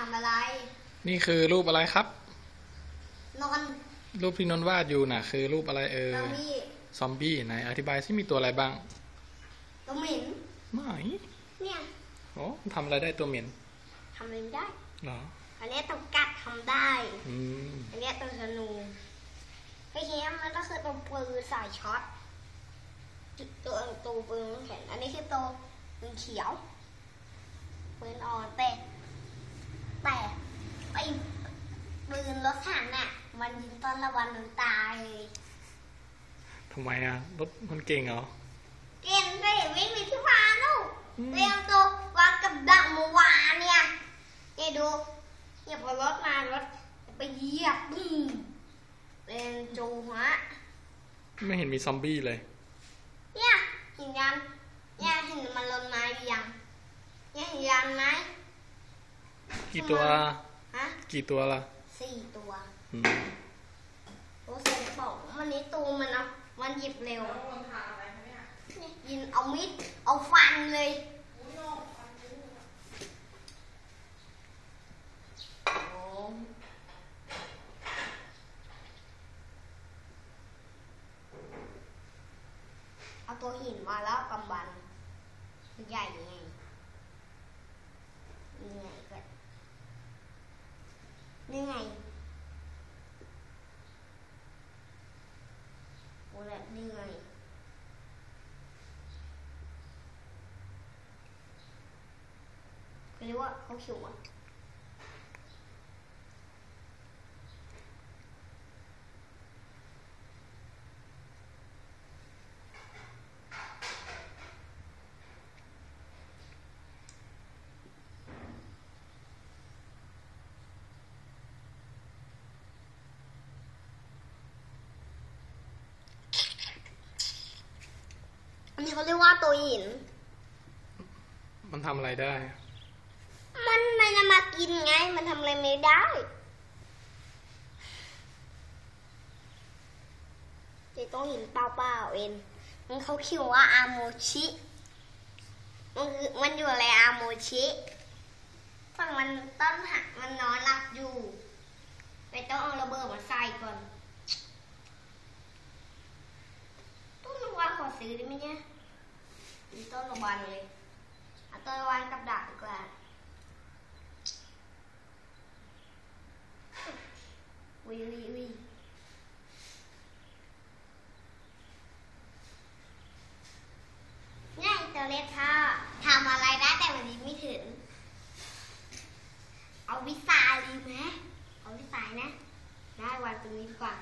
ทำอะไร นี่คือรูปอะไรครับ นอน รูปที่นนท์วาดอยู่น่ะ คือรูปอะไรเอ่เรายมีซอมบี้ไหนอธิบายซิมีตัวอะไรบ้างตัวเหม็นไม่เนี่ยโอ้ทำอะไรได้ตัวเหม็นทำอะไรไม่ได้เหรออันนี้ตัวกัดทำได้อืมอันนี้ตัวธนูไอ้เนี้ยมันก็คือตัวปืนสายช็อตตัวตัวปืนแข็งอันนี้คือตัวปืนเขียวปืนอ่อนแต่ แต่ไอ้ปืนรถถังน่ะ มันยิงต้นละวันหนึ่งตายเลยทำไมอะรถมันเก่งเหรอ เก่งเลยไม่มีที่วางลูกอืมเรียงตัววางกับดักเมื่อวานเนี่ยเนี่ยดูเหยียบรถมารถไปเหยียบบึ้มเป็นจูฮะไม่เห็นมีซอมบี้เลย เนี่ยเห็นยังเนี่ยเห็นมันลนมาหรือยังเนี่ยเห็นยังไหม กี่ตัว ฮะกี่ตัวล่ะสี่ตัวอืมโอ้เซนบอกวันนี้ตูมันเอามันหยิบเร็วเนี่ยยินเอามิดเอาฟันเลยโอ้เอาตัวหินมาแล้วกำบันมันใหญ่ยังไงนี่ไงก็นี่ไง โอ้แบบนี่ไง เรียกว่าเขาเขียวอะอันนี้เขาเรียกว่าตัวหิน มันทำอะไรได้ มันมันจะมากินไง มันทำอะไรไม่ได้จะต้องหินเปล่าๆเองมันเขาเขียนว่าอาโมชิ มันคือมันอยู่อะไรอาโมชิฝั่งมันต้นหักมันนอนหลับอยู่ไปต้องเอาระเบิดมาใส่ก่อนต้นระวันขอซื้อได้ไหมเนี่ยมีต้นระวันเลยเอาต้นระวันกับดักดีกว่า วิววิววิเนี่ยตัวเล็กค่ะทำอะไรได้แต่วันนี้ไม่ถึง เอาวิสาดีไหมเอาวิสาย นะ ได้วันตรงนี้ดีกว่า